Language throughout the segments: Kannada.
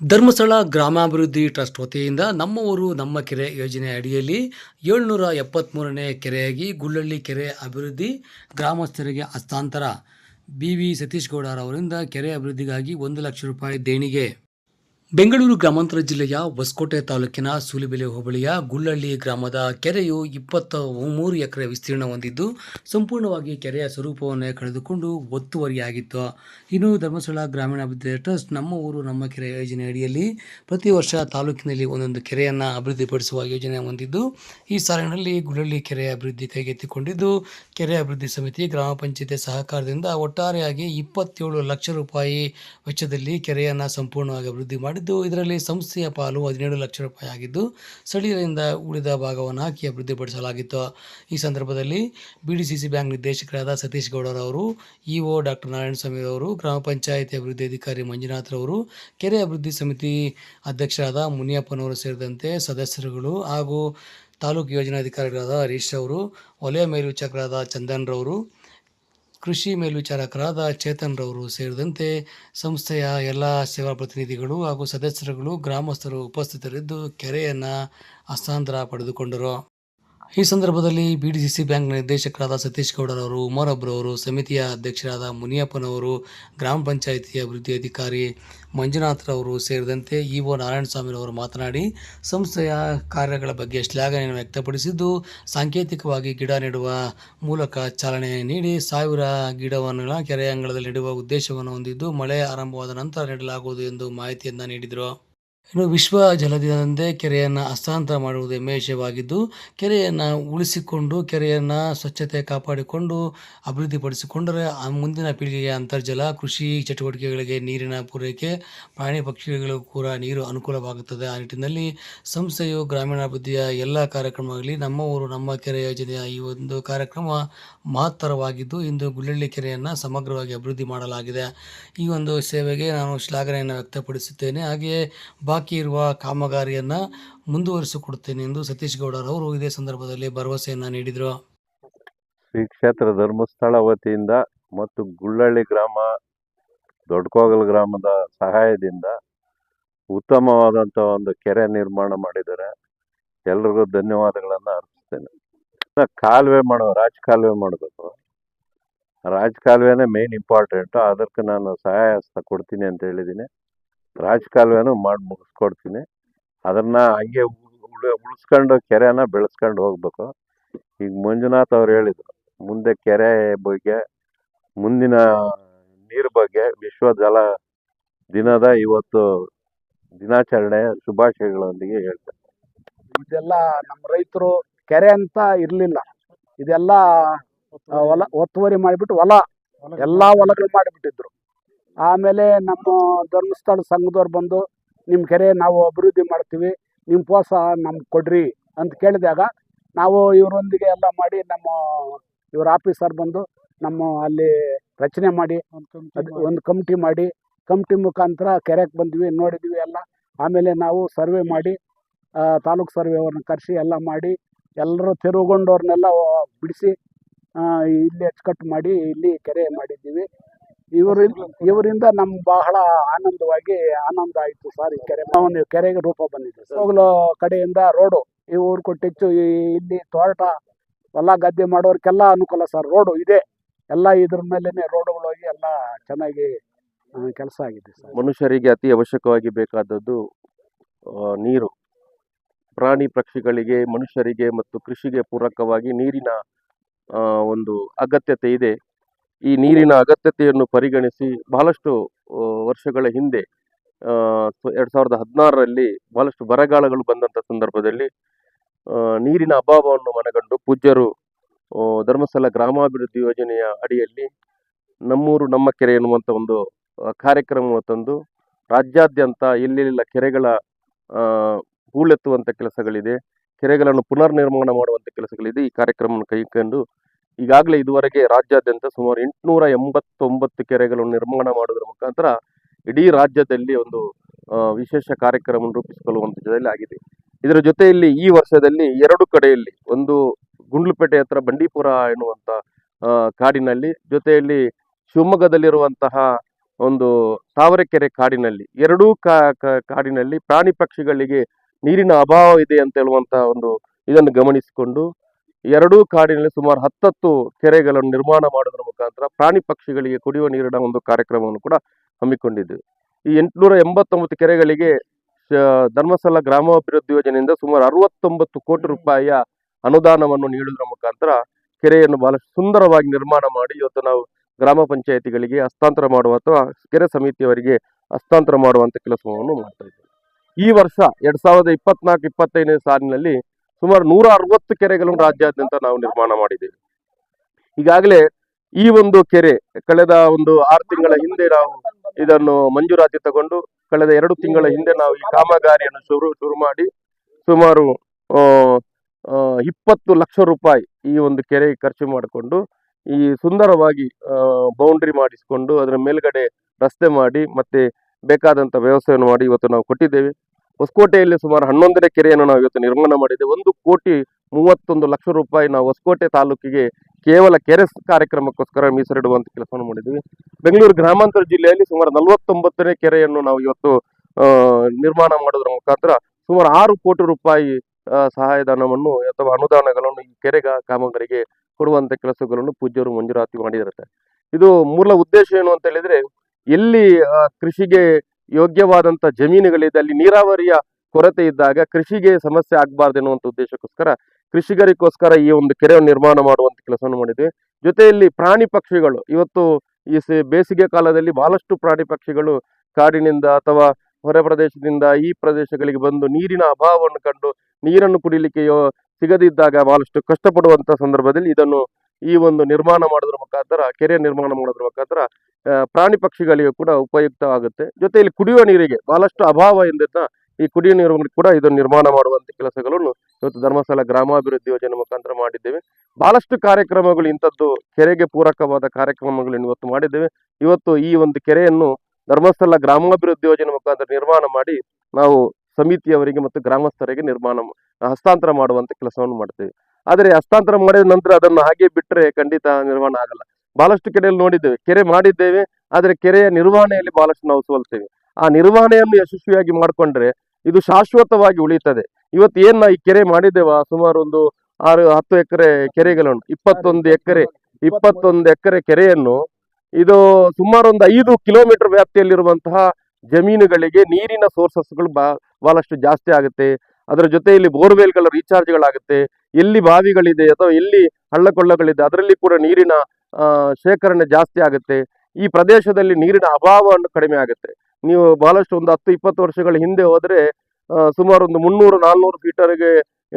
ಧರ್ಮಸ್ಥಳ ಗ್ರಾಮಾಭಿವೃದ್ಧಿ ಟ್ರಸ್ಟ್ ವತಿಯಿಂದ ನಮ್ಮ ಊರು, ನಮ್ಮ ಕೆರೆ ಯೋಜನೆ ಅಡಿಯಲ್ಲಿ ಏಳ್ನೂರ ಎಪ್ಪತ್ತ್ಮೂರನೇ ಕೆರೆಯಾಗಿ ಗುಳ್ಳಳ್ಳಿ ಕೆರೆ ಅಭಿವೃದ್ಧಿ ಗ್ರಾಮಸ್ಥರಿಗೆ ಹಸ್ತಾಂತರ. ಬಿ ವಿ ಸತೀಶ್ ಗೌಡರವರಿಂದ ಕೆರೆ ಅಭಿವೃದ್ಧಿಗಾಗಿ ಒಂದು ಲಕ್ಷ ರೂಪಾಯಿ ದೇಣಿಗೆ. ಬೆಂಗಳೂರು ಗ್ರಾಮಾಂತರ ಜಿಲ್ಲೆಯ ಹೊಸಕೋಟೆ ತಾಲೂಕಿನ ಸೂಲಿಬೆಲೆ ಹೋಬಳಿಯ ಗುಳ್ಳಳ್ಳಿ ಗ್ರಾಮದ ಕೆರೆಯು ಇಪ್ಪತ್ತ ಮೂರು ಎಕರೆ ವಿಸ್ತೀರ್ಣ ಹೊಂದಿದ್ದು, ಸಂಪೂರ್ಣವಾಗಿ ಕೆರೆಯ ಸ್ವರೂಪವನ್ನು ಕಳೆದುಕೊಂಡು ಒತ್ತುವರಿಯಾಗಿತ್ತು. ಇನ್ನು ಧರ್ಮಸ್ಥಳ ಗ್ರಾಮೀಣಾಭಿವೃದ್ಧಿ ಟ್ರಸ್ಟ್ ನಮ್ಮ ಊರು, ನಮ್ಮ ಕೆರೆ ಯೋಜನೆ ಅಡಿಯಲ್ಲಿ ಪ್ರತಿ ವರ್ಷ ತಾಲೂಕಿನಲ್ಲಿ ಒಂದೊಂದು ಕೆರೆಯನ್ನು ಅಭಿವೃದ್ಧಿಪಡಿಸುವ ಯೋಜನೆ ಹೊಂದಿದ್ದು, ಈ ಸಾಲಿನಲ್ಲಿ ಗುಳ್ಳಳ್ಳಿ ಕೆರೆ ಅಭಿವೃದ್ಧಿ ಕೈಗೆತ್ತಿಕೊಂಡಿದ್ದು, ಕೆರೆ ಅಭಿವೃದ್ಧಿ ಸಮಿತಿ ಗ್ರಾಮ ಪಂಚಾಯತಿ ಸಹಕಾರದಿಂದ ಒಟ್ಟಾರೆಯಾಗಿ ಇಪ್ಪತ್ತೇಳು ಲಕ್ಷ ರೂಪಾಯಿ ವೆಚ್ಚದಲ್ಲಿ ಕೆರೆಯನ್ನು ಸಂಪೂರ್ಣವಾಗಿ ಅಭಿವೃದ್ಧಿ ಮಾಡಿದ್ದು ಇದರಲ್ಲಿ ಸಂಸ್ಥೆಯ ಪಾಲು ಹದಿನೇಳು ಲಕ್ಷ ರೂಪಾಯಿ ಆಗಿದ್ದು ಸ್ಥಳೀಯರಿಂದ ಉಳಿದ ಭಾಗವನ್ನು ಹಾಕಿ ಅಭಿವೃದ್ಧಿಪಡಿಸಲಾಗಿತ್ತು. ಈ ಸಂದರ್ಭದಲ್ಲಿ B D C C bank ನಿರ್ದೇಶಕರಾದ ಸತೀಶ್ ಗೌಡರವರು ಇಒ ಡಾಕ್ಟರ್ ನಾರಾಯಣಸ್ವಾಮಿ ಅವರು ಗ್ರಾಮ ಪಂಚಾಯಿತಿ ಅಭಿವೃದ್ಧಿ ಅಧಿಕಾರಿ ಮಂಜುನಾಥ್ರವರು ಕೆರೆ ಅಭಿವೃದ್ಧಿ ಸಮಿತಿ ಅಧ್ಯಕ್ಷರಾದ ಮುನಿಯಪ್ಪನವರು ಸೇರಿದಂತೆ ಸದಸ್ಯರುಗಳು ಹಾಗೂ ತಾಲೂಕು ಯೋಜನಾಧಿಕಾರಿಗಳಾದ ಹರೀಶ್ ಅವರು ವಲಯ ಮೇಲ್ವಿಚಾರಕರಾದ ಚಂದನ್ ರವರು ಕೃಷಿ ಮೇಲ್ವಿಚಾರಕರಾದ ಚೇತನ್ ರವರು ಸೇರಿದಂತೆ ಸಂಸ್ಥೆಯ ಎಲ್ಲ ಸೇವಾ ಪ್ರತಿನಿಧಿಗಳು ಹಾಗೂ ಸದಸ್ಯರುಗಳು ಗ್ರಾಮಸ್ಥರು ಉಪಸ್ಥಿತರಿದ್ದು ಕೆರೆಯನ್ನು ಹಸ್ತಾಂತರ ಪಡೆದುಕೊಂಡರು. ಈ ಸಂದರ್ಭದಲ್ಲಿ B D C C bank ನಿರ್ದೇಶಕರಾದ ಸತೀಶ್ ಗೌಡರವರು, ಉಮರಬ್ರವರು, ಸಮಿತಿಯ ಅಧ್ಯಕ್ಷರಾದ ಮುನಿಯಪ್ಪನವರು, ಗ್ರಾಮ ಪಂಚಾಯಿತಿ ಅಭಿವೃದ್ಧಿ ಅಧಿಕಾರಿ ಮಂಜುನಾಥ್ರವರು ಸೇರಿದಂತೆ ಇಒ ನಾರಾಯಣಸ್ವಾಮಿರವರು ಮಾತನಾಡಿ, ಸಂಸ್ಥೆಯ ಕಾರ್ಯಗಳ ಬಗ್ಗೆ ಶ್ಲಾಘನೆಯನ್ನು ವ್ಯಕ್ತಪಡಿಸಿದ್ದು, ಸಾಂಕೇತಿಕವಾಗಿ ಗಿಡ ನೆಡುವ ಮೂಲಕ ಚಾಲನೆ ನೀಡಿ ಸಾವಿರ ಗಿಡವನ್ನು ಕೆರೆ ಅಂಗಳದಲ್ಲಿ ನೆಡುವ ಉದ್ದೇಶವನ್ನು ಹೊಂದಿದ್ದು, ಮಳೆ ಆರಂಭವಾದ ನಂತರ ನೆಡಲಾಗುವುದು ಎಂದು ಮಾಹಿತಿಯನ್ನು ನೀಡಿದರು. ಇನ್ನು ವಿಶ್ವ ಜಲ ದಿನದಂದೇ ಕೆರೆಯನ್ನು ಹಸ್ತಾಂತರ ಮಾಡುವುದು ಹೆಮ್ಮೆಯ ಕೆರೆಯನ್ನು ಉಳಿಸಿಕೊಂಡು, ಕೆರೆಯನ್ನು ಸ್ವಚ್ಛತೆ ಕಾಪಾಡಿಕೊಂಡು, ಅಭಿವೃದ್ಧಿಪಡಿಸಿಕೊಂಡರೆ ಆ ಮುಂದಿನ ಪೀಳಿಗೆಯ ಅಂತರ್ಜಲ, ಕೃಷಿ ಚಟುವಟಿಕೆಗಳಿಗೆ ನೀರಿನ ಪೂರೈಕೆ, ಪ್ರಾಣಿ ಪಕ್ಷಿಗಳಿಗೂ ಕೂಡ ನೀರು ಅನುಕೂಲವಾಗುತ್ತದೆ. ಆ ನಿಟ್ಟಿನಲ್ಲಿ ಸಂಸ್ಥೆಯು ಗ್ರಾಮೀಣಾಭಿವೃದ್ಧಿಯ ಎಲ್ಲ ಕಾರ್ಯಕ್ರಮಗಳಲ್ಲಿ ನಮ್ಮ ಊರು, ನಮ್ಮ ಕೆರೆ ಯೋಜನೆಯ ಈ ಒಂದು ಕಾರ್ಯಕ್ರಮ ಮಹತ್ತರವಾಗಿದ್ದು, ಇಂದು ಗುಳ್ಳಳ್ಳಿ ಕೆರೆಯನ್ನು ಸಮಗ್ರವಾಗಿ ಅಭಿವೃದ್ಧಿ ಮಾಡಲಾಗಿದೆ. ಈ ಒಂದು ಸೇವೆಗೆ ನಾನು ಶ್ಲಾಘನೆಯನ್ನು ವ್ಯಕ್ತಪಡಿಸುತ್ತೇನೆ. ಹಾಗೆಯೇ ಬಾಕಿ ಇರುವ ಕಾಮಗಾರಿಯನ್ನು ಮುಂದುವರಿಸಿಕೊಡುತ್ತೇನೆ ಎಂದು ಸತೀಶ್ ಗೌಡರವರು ಇದೇ ಸಂದರ್ಭದಲ್ಲಿ ಭರವಸೆಯನ್ನು ನೀಡಿದರು. ಶ್ರೀ ಕ್ಷೇತ್ರ ಧರ್ಮಸ್ಥಳ ವತಿಯಿಂದ ಮತ್ತು ಗುಳ್ಳಳ್ಳಿ ಗ್ರಾಮ, ದೊಡ್ಡಕೋಗಲ್ ಗ್ರಾಮದ ಸಹಾಯದಿಂದ ಉತ್ತಮವಾದಂಥ ಒಂದು ಕೆರೆ ನಿರ್ಮಾಣ ಮಾಡಿದ್ದಾರೆ. ಎಲ್ರಿಗೂ ಧನ್ಯವಾದಗಳನ್ನು ಅರ್ಪಿಸ್ತೇನೆ. ಕಾಲುವೆ ಮಾಡೋ ರಾಜ ಕಾಲುವೆ ಮಾಡಬೇಕು. ರಾಜ ಕಾಲುವೆನೇ ಮೇನ್ ಇಂಪಾರ್ಟೆಂಟು ಅದಕ್ಕೆ ನಾನು ಸಹಾಯ ಕೊಡ್ತೀನಿ ಅಂತ ಹೇಳಿದ್ದೀನಿ. ರಾಜ ಕಾಲುವೆನೂ ಮಾಡಿ ಮುಗಿಸ್ಕೊಡ್ತೀನಿ. ಅದನ್ನು ಹಂಗೆ ಉಳ್- ಉಳ್- ಉಳಿಸ್ಕೊಂಡು ಕೆರೆನ ಬೆಳೆಸ್ಕೊಂಡು ಹೋಗ್ಬೇಕು. ಈಗ ಮಂಜುನಾಥ್ ಅವ್ರು ಹೇಳಿದರು ಮುಂದೆ ಕೆರೆ ಬಗ್ಗೆ ಮುಂದಿನ ನೀರು ಬಗ್ಗೆ ವಿಶ್ವ ಜಲ ದಿನದ ಇವತ್ತು ದಿನಾಚರಣೆ ಶುಭಾಶಯಗಳೊಂದಿಗೆ ಹೇಳ್ತಾರೆ ಇದೆಲ್ಲ ನಮ್ಮ ರೈತರು ಕೆರೆ ಅಂತ ಇರಲಿಲ್ಲ. ಇದೆಲ್ಲ ಹೊಲ ಒತ್ತುವರಿ ಮಾಡಿಬಿಟ್ಟು ಹೊಲ ಎಲ್ಲ ಹೊಲಗಳು ಮಾಡಿಬಿಟ್ಟಿದ್ರು. ಆಮೇಲೆ ನಮ್ಮ ಧರ್ಮಸ್ಥಳ ಸಂಘದವ್ರು ಬಂದು ನಿಮ್ಮ ಕೆರೆ ನಾವು ಅಭಿವೃದ್ಧಿ ಮಾಡ್ತೀವಿ ನಿಮ್ಮ ಪೋಸ ನಮ್ಗೆ ಕೊಡ್ರಿ ಅಂತ ಕೇಳಿದಾಗ ನಾವು ಇವರೊಂದಿಗೆ ಎಲ್ಲ ಮಾಡಿ ನಮ್ಮ ಇವ್ರ ಆಫೀಸರ್ ಬಂದು ನಮ್ಮ ಅಲ್ಲಿ ರಚನೆ ಮಾಡಿ ಒಂದು ಕಮಿಟಿ ಮಾಡಿ ಕಮಿಟಿ ಮುಖಾಂತರ ಕೆರೆಗೆ ಬಂದ್ವಿ ನೋಡಿದ್ವಿ ಎಲ್ಲ. ಆಮೇಲೆ ನಾವು ಸರ್ವೆ ಮಾಡಿ ತಾಲೂಕು ಸರ್ವೆ ಅವ್ರನ್ನ ಕರೆಸಿ ಎಲ್ಲ ಮಾಡಿ ಎಲ್ಲರೂ ತೆರವುಗೊಂಡವ್ರನ್ನೆಲ್ಲ ಬಿಡಿಸಿ ಇಲ್ಲಿ ಅಚ್ಚುಕಟ್ಟು ಮಾಡಿ ಇಲ್ಲಿ ಕೆರೆ ಮಾಡಿದ್ದೀವಿ. ಇವರಿಂದ ಇವರಿಂದ ನಮ್ಗೆ ಬಹಳ ಆನಂದವಾಗಿ ಆನಂದ ಆಯಿತು ಸರ್ ಈ ಕೆರೆ ಒಂದು ಕೆರೆಗೆ ರೂಪ ಬಂದಿದೆ ಹೋಗ್ಲೋ ಕಡೆಯಿಂದ ರೋಡು, ಈ ಊರು ಕೊಟ್ಟಿಚ್ಚು ಇಲ್ಲಿ ತೋಟ ಹೊಲ ಗದ್ದೆ ಮಾಡೋರ್ಗೆಲ್ಲ ಅನುಕೂಲ ಸರ್. ರೋಡು ಇದೆ, ಎಲ್ಲ ಇದ್ರ ಮೇಲೇನೆ ರೋಡುಗಳು ಹೋಗಿ ಎಲ್ಲ ಚೆನ್ನಾಗಿ ಕೆಲಸ ಆಗಿದೆ ಸರ್. ಮನುಷ್ಯರಿಗೆ ಅತಿ ಅವಶ್ಯಕವಾಗಿ ಬೇಕಾದದ್ದು ನೀರು. ಪ್ರಾಣಿ ಪಕ್ಷಿಗಳಿಗೆ, ಮನುಷ್ಯರಿಗೆ ಮತ್ತು ಕೃಷಿಗೆ ಪೂರಕವಾಗಿ ನೀರಿನ ಒಂದು ಅಗತ್ಯತೆ ಇದೆ. ಈ ನೀರಿನ ಅಗತ್ಯತೆಯನ್ನು ಪರಿಗಣಿಸಿ ಬಹಳಷ್ಟು ವರ್ಷಗಳ ಹಿಂದೆ ಎರಡು ಸಾವಿರದ ಹದಿನಾರರಲ್ಲಿ ಬಹಳಷ್ಟು ಬರಗಾಲಗಳು ಬಂದಂತ ಸಂದರ್ಭದಲ್ಲಿ ನೀರಿನ ಅಭಾವವನ್ನು ಮನಗಂಡು ಪೂಜ್ಯರು ಧರ್ಮಸ್ಥಳ ಗ್ರಾಮಾಭಿವೃದ್ಧಿ ಯೋಜನೆಯ ಅಡಿಯಲ್ಲಿ ನಮ್ಮೂರು, ನಮ್ಮ ಕೆರೆ ಎನ್ನುವಂಥ ಒಂದು ಕಾರ್ಯಕ್ರಮವನ್ನು ತಂದು ರಾಜ್ಯಾದ್ಯಂತ ಎಲ್ಲೆಲ್ಲ ಕೆರೆಗಳ ಹೂಳೆತ್ತುವಂಥ ಕೆಲಸಗಳಿದೆ, ಕೆರೆಗಳನ್ನು ಪುನರ್ ನಿರ್ಮಾಣ ಮಾಡುವಂತ ಕೆಲಸಗಳಿದೆ ಈ ಕಾರ್ಯಕ್ರಮವನ್ನು ಕೈಗೊಂಡು ಈಗಾಗಲೇ ಇದುವರೆಗೆ ರಾಜ್ಯಾದ್ಯಂತ ಸುಮಾರು ಎಂಟುನೂರ ಎಂಬತ್ತೊಂಬತ್ತು ಕೆರೆಗಳನ್ನು ನಿರ್ಮಾಣ ಮಾಡೋದ್ರ ಮುಖಾಂತರ ಇಡೀ ರಾಜ್ಯದಲ್ಲಿ ಒಂದು ವಿಶೇಷ ಕಾರ್ಯಕ್ರಮವನ್ನು ಜೊತೆಯಲ್ಲಿ ಆಗಿದೆ. ಇದರ ಜೊತೆಯಲ್ಲಿ ಈ ವರ್ಷದಲ್ಲಿ ಎರಡು ಕಡೆಯಲ್ಲಿ ಒಂದು ಗುಂಡ್ಲುಪೇಟೆ ಹತ್ರ ಬಂಡೀಪುರ ಎನ್ನುವಂತ ಕಾಡಿನಲ್ಲಿ, ಜೊತೆಯಲ್ಲಿ ಶಿವಮೊಗ್ಗದಲ್ಲಿರುವಂತಹ ಒಂದು ತಾವರೆಕೆರೆ ಕಾಡಿನಲ್ಲಿ, ಎರಡೂ ಕಾಡಿನಲ್ಲಿ ಪ್ರಾಣಿ ಪಕ್ಷಿಗಳಿಗೆ ನೀರಿನ ಅಭಾವ ಇದೆ ಅಂತ ಹೇಳುವಂತಹ ಒಂದು ಇದನ್ನು ಗಮನಿಸಿಕೊಂಡು ಎರಡೂ ಕಾಡಿನಲ್ಲಿ ಸುಮಾರು ಹತ್ತತ್ತು ಕೆರೆಗಳನ್ನು ನಿರ್ಮಾಣ ಮಾಡೋದ್ರ ಮುಖಾಂತರ ಪ್ರಾಣಿ ಪಕ್ಷಿಗಳಿಗೆ ಕುಡಿಯುವ ನೀರಿನ ಒಂದು ಕಾರ್ಯಕ್ರಮವನ್ನು ಕೂಡ ಹಮ್ಮಿಕೊಂಡಿದ್ದೇವೆ ಈ ಎಂಟುನೂರ ಎಂಬತ್ತೊಂಬತ್ತು ಕೆರೆಗಳಿಗೆ ಧರ್ಮಸ್ಥಳ ಗ್ರಾಮಾಭಿವೃದ್ಧಿ ಯೋಜನೆಯಿಂದ ಸುಮಾರು ಅರವತ್ತೊಂಬತ್ತು ಕೋಟಿ ರೂಪಾಯಿಯ ಅನುದಾನವನ್ನು ನೀಡುವುದರ ಮುಖಾಂತರ ಕೆರೆಯನ್ನು ಬಹಳಷ್ಟು ಸುಂದರವಾಗಿ ನಿರ್ಮಾಣ ಮಾಡಿ ಇವತ್ತು ನಾವು ಗ್ರಾಮ ಪಂಚಾಯಿತಿಗಳಿಗೆ ಹಸ್ತಾಂತರ ಮಾಡುವ ಅಥವಾ ಕೆರೆ ಸಮಿತಿಯವರಿಗೆ ಹಸ್ತಾಂತರ ಮಾಡುವಂಥ ಕೆಲಸವನ್ನು ಮಾಡ್ತಾ ಇದ್ದೇವೆ. ಈ ವರ್ಷ ಎರಡ್ ಸಾವಿರದ ಇಪ್ಪತ್ನಾಲ್ಕು, ಇಪ್ಪತ್ತೈದನೇ ಸಾಲಿನಲ್ಲಿ ಸುಮಾರು ನೂರ ಅರವತ್ತು ಕೆರೆಗಳನ್ನು ರಾಜ್ಯಾದ್ಯಂತ ನಾವು ನಿರ್ಮಾಣ ಮಾಡಿದ್ದೇವೆ. ಈಗಾಗಲೇ ಈ ಒಂದು ಕೆರೆ ಕಳೆದ ಒಂದು ಆರು ತಿಂಗಳ ಹಿಂದೆ ನಾವು ಇದನ್ನು ಮಂಜೂರಾತಿ ತಗೊಂಡು ಕಳೆದ ಎರಡು ತಿಂಗಳ ಹಿಂದೆ ನಾವು ಈ ಕಾಮಗಾರಿಯನ್ನು ಶುರು ಶುರು ಮಾಡಿ ಸುಮಾರು ಇಪ್ಪತ್ತು ಲಕ್ಷ ರೂಪಾಯಿ ಈ ಒಂದು ಕೆರೆ ಖರ್ಚು ಮಾಡಿಕೊಂಡು ಈ ಸುಂದರವಾಗಿ ಬೌಂಡ್ರಿ ಮಾಡಿಸಿಕೊಂಡು ಅದರ ಮೇಲ್ಗಡೆ ರಸ್ತೆ ಮಾಡಿ ಮತ್ತೆ ಬೇಕಾದಂತ ವ್ಯವಸ್ಥೆಯನ್ನು ಮಾಡಿ ಇವತ್ತು ನಾವು ಕೊಟ್ಟಿದ್ದೇವೆ. ಹೊಸಕೋಟೆಯಲ್ಲಿ ಸುಮಾರು ಹನ್ನೊಂದನೇ ಕೆರೆಯನ್ನು ನಾವು ಇವತ್ತು ನಿರ್ಮಾಣ ಮಾಡಿದೆ ಒಂದು ಕೋಟಿ ಮೂವತ್ತೊಂದು ಲಕ್ಷ ರೂಪಾಯಿ ನಾವು ಹೊಸಕೋಟೆ ತಾಲೂಕಿಗೆ ಕೇವಲ ಕೆರೆ ಕಾರ್ಯಕ್ರಮಕ್ಕೋಸ್ಕರ ಮೀಸಲಿಡುವಂತ ಕೆಲಸವನ್ನು ಮಾಡಿದ್ದೀವಿ. ಬೆಂಗಳೂರು ಗ್ರಾಮಾಂತರ ಜಿಲ್ಲೆಯಲ್ಲಿ ಸುಮಾರು ನಲವತ್ತೊಂಬತ್ತನೇ ಕೆರೆಯನ್ನು ನಾವು ಇವತ್ತು ನಿರ್ಮಾಣ ಮಾಡೋದ್ರ ಮುಖಾಂತರ ಸುಮಾರು ಆರು ಕೋಟಿ ರೂಪಾಯಿ ಸಹಾಯಧನವನ್ನು ಅಥವಾ ಅನುದಾನಗಳನ್ನು ಈ ಕೆರೆ ಕಾ- ಕಾಮಗಾರಿಗೆ ಕೊಡುವಂತ ಕೆಲಸಗಳನ್ನು ಪೂಜ್ಯರು ಮಂಜೂರಾತಿ ಮಾಡಿರುತ್ತೆ ಇದು ಮೂಲ ಉದ್ದೇಶ ಏನು ಅಂತ ಹೇಳಿದ್ರೆ ಎಲ್ಲಿ ಕೃಷಿಗೆ ಯೋಗ್ಯವಾದಂತ ಜಮೀನುಗಳಿದೆ ಅಲ್ಲಿ ನೀರಾವರಿಯ ಕೊರತೆ ಇದ್ದಾಗ ಕೃಷಿಗೆ ಸಮಸ್ಯೆ ಆಗಬಾರ್ದು ಎನ್ನುವಂಥ ಉದ್ದೇಶಕ್ಕೋಸ್ಕರ ಕೃಷಿಕರಿಗೋಸ್ಕರ ಈ ಒಂದು ಕೆರೆಯನ್ನು ನಿರ್ಮಾಣ ಮಾಡುವಂತ ಕೆಲಸವನ್ನು ಮಾಡಿದ್ವಿ. ಜೊತೆಯಲ್ಲಿ ಪ್ರಾಣಿ ಪಕ್ಷಿಗಳು, ಇವತ್ತು ಈ ಬೇಸಿಗೆ ಕಾಲದಲ್ಲಿ ಬಹಳಷ್ಟು ಪ್ರಾಣಿ ಪಕ್ಷಿಗಳು ಕಾಡಿನಿಂದ ಅಥವಾ ಹೊರ ಪ್ರದೇಶದಿಂದ ಈ ಪ್ರದೇಶಗಳಿಗೆ ಬಂದು ನೀರಿನ ಅಭಾವವನ್ನು ಕಂಡು ನೀರನ್ನು ಕುಡಿಲಿಕ್ಕೆ ಸಿಗದಿದ್ದಾಗ ಬಹಳಷ್ಟು ಕಷ್ಟಪಡುವಂತ ಸಂದರ್ಭದಲ್ಲಿ ಇದನ್ನು ಈ ಒಂದು ನಿರ್ಮಾಣ ಮಾಡೋದ್ರ ಮುಖಾಂತರ, ಕೆರೆ ನಿರ್ಮಾಣ ಮಾಡೋದ್ರ ಮುಖಾಂತರ ಪ್ರಾಣಿ ಪಕ್ಷಿಗಳಿಗೆ ಕೂಡ ಉಪಯುಕ್ತವಾಗುತ್ತೆ. ಜೊತೆಯಲ್ಲಿ ಕುಡಿಯುವ ನೀರಿಗೆ ಬಹಳಷ್ಟು ಅಭಾವ ಎಂದಿದ್ದ ಈ ಕುಡಿಯುವ ನೀರು ಕೂಡ ಇದನ್ನು ನಿರ್ಮಾಣ ಮಾಡುವಂತ ಕೆಲಸಗಳನ್ನು ಇವತ್ತು ಧರ್ಮಸ್ಥಳ ಗ್ರಾಮಾಭಿವೃದ್ಧಿ ಯೋಜನೆ ಮುಖಾಂತರ ಮಾಡಿದ್ದೇವೆ. ಬಹಳಷ್ಟು ಕಾರ್ಯಕ್ರಮಗಳು ಇಂಥದ್ದು ಕೆರೆಗೆ ಪೂರಕವಾದ ಕಾರ್ಯಕ್ರಮಗಳನ್ನು ಇವತ್ತು ಮಾಡಿದ್ದೇವೆ. ಇವತ್ತು ಈ ಒಂದು ಕೆರೆಯನ್ನು ಧರ್ಮಸ್ಥಳ ಗ್ರಾಮಾಭಿವೃದ್ಧಿ ಯೋಜನೆ ಮುಖಾಂತರ ನಿರ್ಮಾಣ ಮಾಡಿ ನಾವು ಸಮಿತಿಯವರಿಗೆ ಮತ್ತು ಗ್ರಾಮಸ್ಥರಿಗೆ ನಿರ್ಮಾಣ ಹಸ್ತಾಂತರ ಮಾಡುವಂತ ಕೆಲಸವನ್ನು ಮಾಡ್ತೇವೆ. ಆದರೆ ಹಸ್ತಾಂತರ ಮಾಡಿದ ನಂತರ ಅದನ್ನು ಹಾಗೆ ಬಿಟ್ಟರೆ ಖಂಡಿತ ನಿರ್ಮಾಣ ಆಗಲ್ಲ. ಬಹಳಷ್ಟು ಕಡೆಯಲ್ಲಿ ನೋಡಿದ್ದೇವೆ. ಕೆರೆ ಮಾಡಿದ್ದೇವೆ, ಆದರೆ ಕೆರೆಯ ನಿರ್ವಹಣೆಯಲ್ಲಿ ಬಹಳಷ್ಟು ನಾವು ಸೋಲ್ತೇವೆ. ಆ ನಿರ್ವಹಣೆಯನ್ನು ಯಶಸ್ವಿಯಾಗಿ ಮಾಡಿಕೊಂಡ್ರೆ ಇದು ಶಾಶ್ವತವಾಗಿ ಉಳಿತದೆ ಇವತ್ತು ಏನ್ ಈ ಕೆರೆ ಮಾಡಿದ್ದೇವ? ಸುಮಾರು ಒಂದು ಆರು, ಹತ್ತು ಎಕರೆ ಕೆರೆಗಳನ್ನು ಇಪ್ಪತ್ತೊಂದು ಎಕರೆ ಇಪ್ಪತ್ತೊಂದು ಎಕರೆ ಕೆರೆಯನ್ನು ಇದು ಸುಮಾರು ಒಂದು ಐದು ಕಿಲೋಮೀಟರ್ ವ್ಯಾಪ್ತಿಯಲ್ಲಿರುವಂತಹ ಜಮೀನುಗಳಿಗೆ ನೀರಿನ ಸೋರ್ಸಸ್ಗಳು ಬಹಳಷ್ಟು ಜಾಸ್ತಿ ಆಗುತ್ತೆ. ಅದರ ಜೊತೆಯಲ್ಲಿ ಬೋರ್ವೆಲ್ಗಳ ರೀಚಾರ್ಜ್ಗಳಾಗುತ್ತೆ ಎಲ್ಲಿ ಬಾವಿಗಳಿದೆ ಅಥವಾ ಎಲ್ಲಿ ಹಳ್ಳಕೊಳ್ಳಗಳಿದೆ, ಅದರಲ್ಲಿ ಕೂಡ ನೀರಿನ ಶೇಖರಣೆ ಜಾಸ್ತಿ ಆಗುತ್ತೆ. ಈ ಪ್ರದೇಶದಲ್ಲಿ ನೀರಿನ ಅಭಾವವನ್ನು ಕಡಿಮೆ ಆಗುತ್ತೆ. ನೀವು ಬಹಳಷ್ಟು ಒಂದು ಹತ್ತು, ಇಪ್ಪತ್ತು ವರ್ಷಗಳ ಹಿಂದೆ ಹೋದರೆ ಸುಮಾರು ಒಂದು ಮುನ್ನೂರು, ನಾಲ್ನೂರು ಫೀಟರ್ಗೆ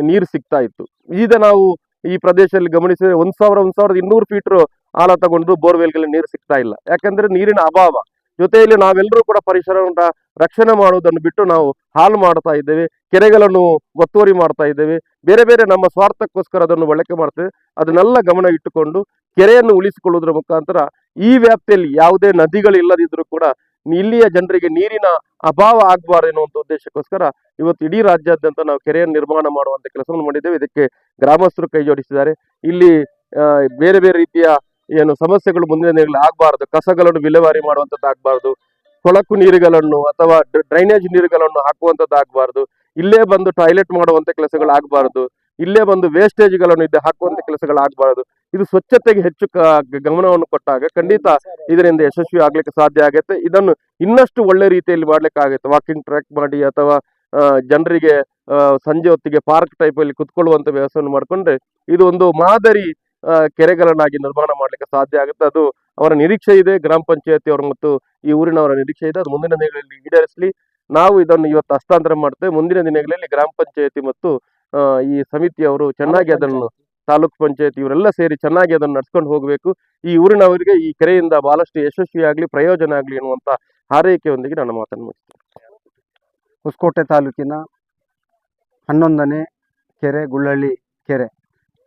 ನೀರು ಸಿಗ್ತಾ ಇತ್ತು. ಈಗ ನಾವು ಈ ಪ್ರದೇಶದಲ್ಲಿ ಗಮನಿಸಿದ್ರೆ ಒಂದ್ ಸಾವಿರ, ಒಂದ್ ಸಾವಿರದ ಇನ್ನೂರು ಫೀಟರ್ ಆಳ ತಗೊಂಡ್ರು ಬೋರ್ವೆಲ್ಗಳಲ್ಲಿ ನೀರು ಸಿಗ್ತಾ ಇಲ್ಲ. ಯಾಕಂದ್ರೆ ನೀರಿನ ಅಭಾವ. ಜೊತೆಯಲ್ಲಿ ನಾವೆಲ್ಲರೂ ಕೂಡ ಪರಿಸರವನ್ನು ರಕ್ಷಣೆ ಮಾಡುವುದನ್ನು ಬಿಟ್ಟು ನಾವು ಹಾಲು ಮಾಡ್ತಾ ಇದ್ದೇವೆ, ಕೆರೆಗಳನ್ನು ಒತ್ತುವರಿ ಮಾಡ್ತಾ ಇದ್ದೇವೆ, ಬೇರೆ ಬೇರೆ ನಮ್ಮ ಸ್ವಾರ್ಥಕ್ಕೋಸ್ಕರ ಅದನ್ನು ಬಳಕೆ ಮಾಡ್ತೇವೆ ಅದನ್ನೆಲ್ಲ ಗಮನ ಇಟ್ಟುಕೊಂಡು ಕೆರೆಯನ್ನು ಉಳಿಸಿಕೊಳ್ಳುವುದರ ಮುಖಾಂತರ ಈ ವ್ಯಾಪ್ತಿಯಲ್ಲಿ ಯಾವುದೇ ನದಿಗಳು ಇಲ್ಲದಿದ್ರೂ ಕೂಡ ಇಲ್ಲಿಯ ಜನರಿಗೆ ನೀರಿನ ಅಭಾವ ಆಗಬಾರದು ಎನ್ನುವಂಥ ಉದ್ದೇಶಕ್ಕೋಸ್ಕರ ಇವತ್ತು ಇಡೀ ರಾಜ್ಯಾದ್ಯಂತ ನಾವು ಕೆರೆಯನ್ನು ನಿರ್ಮಾಣ ಮಾಡುವಂಥ ಕೆಲಸವನ್ನು ಮಾಡಿದ್ದೇವೆ. ಇದಕ್ಕೆ ಗ್ರಾಮಸ್ಥರು ಕೈ ಜೋಡಿಸಿದ್ದಾರೆ. ಇಲ್ಲಿ ಬೇರೆ ಬೇರೆ ರೀತಿಯ ಏನು ಸಮಸ್ಯೆಗಳು ಮುಂದಿನ ದಿನಗಳಲ್ಲಿ ಆಗಬಾರದು, ಕಸಗಳನ್ನು ವಿಲೇವಾರಿ ಮಾಡುವಂಥದ್ದು ಆಗಬಾರದು ಕೊಳಕು ನೀರುಗಳನ್ನು ಅಥವಾ ಡ್ರೈನೇಜ್ ನೀರುಗಳನ್ನು ಹಾಕುವಂತದ್ದು ಆಗಬಾರದು. ಇಲ್ಲೇ ಬಂದು ಟಾಯ್ಲೆಟ್ ಮಾಡುವಂತ ಕೆಲಸಗಳು ಆಗಬಾರದು. ಇಲ್ಲೇ ಬಂದು ವೇಸ್ಟೇಜ್ಗಳನ್ನು ಇದ್ದ ಹಾಕುವಂತ ಕೆಲಸಗಳು ಆಗಬಾರದು. ಇದು ಸ್ವಚ್ಛತೆಗೆ ಹೆಚ್ಚು ಗಮನವನ್ನು ಕೊಟ್ಟಾಗ ಖಂಡಿತ ಇದರಿಂದ ಯಶಸ್ವಿ ಆಗ್ಲಿಕ್ಕೆ ಸಾಧ್ಯ ಆಗುತ್ತೆ. ಇದನ್ನು ಇನ್ನಷ್ಟು ಒಳ್ಳೆ ರೀತಿಯಲ್ಲಿ ಮಾಡ್ಲಿಕ್ಕೆ ಆಗುತ್ತೆ ವಾಕಿಂಗ್ ಟ್ರ್ಯಾಕ್ ಮಾಡಿ ಅಥವಾ ಜನರಿಗೆ ಸಂಜೆ ಹೊತ್ತಿಗೆ ಪಾರ್ಕ್ ಟೈಪ್ ಅಲ್ಲಿ ಕುತ್ಕೊಳ್ಳುವಂತ ವ್ಯವಸ್ಥೆಯನ್ನು ಮಾಡ್ಕೊಂಡ್ರೆ ಇದು ಒಂದು ಮಾದರಿ ಕೆರೆಗಳನ್ನಾಗಿ ನಿರ್ಮಾಣ ಮಾಡಲಿಕ್ಕೆ ಸಾಧ್ಯ ಆಗುತ್ತೆ. ಅದು ಅವರ ನಿರೀಕ್ಷೆ ಇದೆ. ಗ್ರಾಮ ಪಂಚಾಯತಿ ಅವರು ಮತ್ತು ಈ ಊರಿನವರ ನಿರೀಕ್ಷೆ ಇದೆ. ಅದು ಮುಂದಿನ ದಿನಗಳಲ್ಲಿ ಈಡೇರಿಸಲಿ. ನಾವು ಇದನ್ನು ಇವತ್ತು ಹಸ್ತಾಂತರ ಮಾಡ್ತೇವೆ. ಮುಂದಿನ ದಿನಗಳಲ್ಲಿ ಗ್ರಾಮ ಪಂಚಾಯತಿ ಮತ್ತು ಈ ಸಮಿತಿಯವರು ಚೆನ್ನಾಗಿ ಅದನ್ನು ತಾಲೂಕ್ ಪಂಚಾಯತ್ ಇವರೆಲ್ಲ ಸೇರಿ ಚೆನ್ನಾಗಿ ಅದನ್ನು ನಡ್ಸ್ಕೊಂಡು ಹೋಗಬೇಕು. ಈ ಊರಿನವರಿಗೆ ಈ ಕೆರೆಯಿಂದ ಬಹಳಷ್ಟು ಯಶಸ್ವಿಯಾಗಲಿ ಪ್ರಯೋಜನ ಆಗಲಿ ಎನ್ನುವಂಥ ಹಾರೈಕೆಯೊಂದಿಗೆ ನನ್ನ ಮಾತನ್ನು ಮುಗಿಸ್ತೇನೆ. ಹೊಸಕೋಟೆ ತಾಲೂಕಿನ ಹನ್ನೊಂದನೇ ಕೆರೆ ಗುಳ್ಳಳ್ಳಿ ಕೆರೆ.